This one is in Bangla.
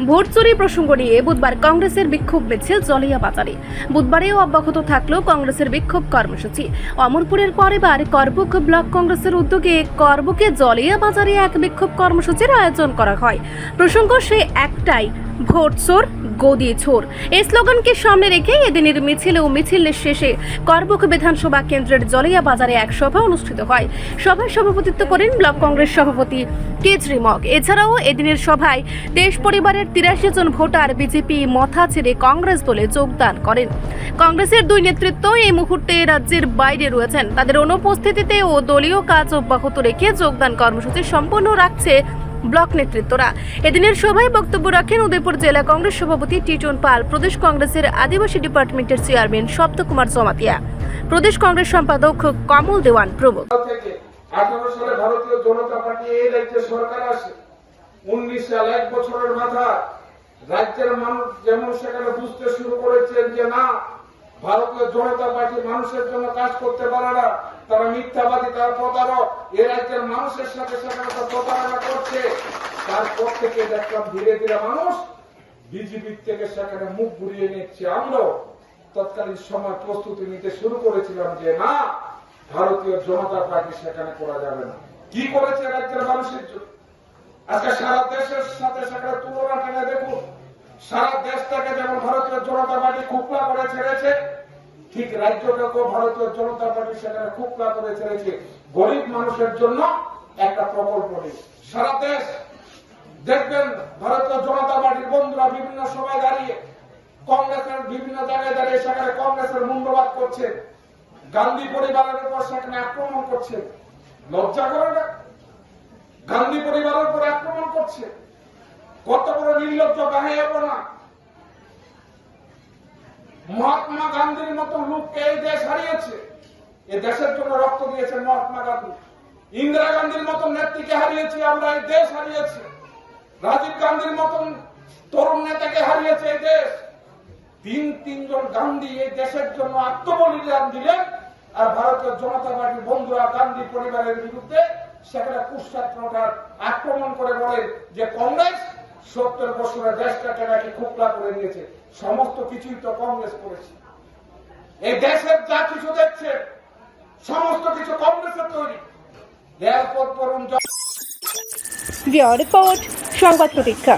ভোট চুরি প্রসঙ্গ নিয়ে বুধবার কংগ্রেসের বিক্ষোভ মিছিল জলিয়া বাজারে। বুধবারেও অব্যাহত থাকল কংগ্রেসের বিক্ষোভ কর্মসূচি। অমরপুরের পর এবার করবুক ব্লক কংগ্রেসের উদ্যোগে করবুকে জলিয়া বাজারে এক বিক্ষোভ কর্মসূচির আয়োজন করা হয়। প্রসঙ্গ সে একটাই, ভোট চোর, গদি ছোর এই স্লোগানকে সামনে রেখে এদিনের মিছিল ও মিছিলের শেষে করবুক বিধানসভা কেন্দ্রের জলিয়া বাজারে এক সভা অনুষ্ঠিত হয়। সভায় সভাপতিত্ব করেন ব্লক কংগ্রেস সভাপতি কেজরি মগ এছাড়াও এদিনের সভায় দেশ পরিবারের তিরাশি জন ভোটার বিজেপি মথা ছেড়ে কংগ্রেস দলে যোগদান করেন। কংগ্রেসের দুই নেতৃত্ব এই মুহূর্তে রাজ্যের বাইরে রয়েছেন। তাদের অনুপস্থিতিতে ও দলীয় কাজ অব্যাহত রেখে যোগদান কর্মসূচি সম্পন্ন রাখছে ব্লক নেতৃত্বরা। এদিনের সভায় বক্তব্য রাখেন উদয়পুর জেলা কংগ্রেস সভাপতি টিটন পাল, প্রদেশ কংগ্রেসের আদিবাসী ডিপার্টমেন্টের চেয়ারম্যান সপ্তকুমার জমাতিয়া, প্রদেশ কংগ্রেস সম্পাদক কমল দেওয়ান প্রমুখ। আঠারো সালে ভারতীয় জনতা পার্টি এই রাজ্যে সরকার আসে। উনিশ সাল এক বছরের মাথা। রাজ্যের মানুষ যেমন সেখানে বুঝতে শুরু করেছেন যে না, ভারতীয় জনতা পার্টি মানুষের জন্য কাজ করতে পারে না, তারা মিথ্যাবাদী, তারা প্রতারক। এ রাজ্যের মানুষের সাথে সেখানে প্রতারণা করছে। তারপর থেকে দেখলাম ধীরে ধীরে মানুষ বিজেপির থেকে সেখানে মুখ ঘুরিয়ে নিচ্ছে। আমরাও তৎকালীন সময় প্রস্তুতি নিতে শুরু করেছিলাম যে না ভারতীয় জনতা পার্টি সেখানে করা যাবে না। কি করেছে রাজ্যের মানুষের জন্য? আজকে সারা দেশের সাথে সেখানে তুলনা টেনে দেখুন, সারা দেশটাকে যেমন ভারতীয় জনতা পার্টি খুবলা করে ছেড়েছে, ঠিক রাজ্যটাকেও ভারতীয় জনতা পার্টি সেখানে খুবলা করে ছেড়েছে। গরিব মানুষের জন্য একটা প্রকল্প নেই। সারা দেশ দেখবেন, ভারতীয় জনতা পার্টির বন্ধুরা বিভিন্ন সময় দাঁড়িয়ে কংগ্রেসের বিভিন্ন জায়গায় দাঁড়িয়ে সেখানে কংগ্রেসের মূল্যবাদ করছে। গান্ধী পরিবারের উপর সেখানে আক্রমণ করছে। লজ্জা করে না। গান্ধী পরিবারের উপর আক্রমণ করছে। কত বড় নির্লজ্জ গাহে না মহাত্মা গান্ধীর মতো লোককে এই দেশ হারিয়েছে। এ দেশের জন্য রক্ত দিয়েছেন মহাত্মা গান্ধী। ইন্দিরা গান্ধীর মতন নেত্রীকে হারিয়েছি, আমরা এই দেশ হারিয়েছি। রাজীব গান্ধীর মতন তরুণ নেতাকে হারিয়েছে এই দেশ। তিন তিনজন গান্ধী এই দেশের জন্য আত্মবলিদান দিলেন। আর ভারতীয় জনতা পার্টির বন্ধুরা গান্ধী পরিবারের বিরুদ্ধে সেখানে কুষ্ঠাত্মকার আক্রমণ করে বলেন যে কংগ্রেস সত্তর বছরের দেশটাকে নাকি খুবলা করে নিয়েছে। সমস্ত কিছুই তো কংগ্রেস করেছে। এই দেশের যা কিছু দেখছে, সমস্ত কিছু কংগ্রেসের তৈরি। রেলপথ করুন রিপোর্ট, সংবাদ প্রতীক্ষা।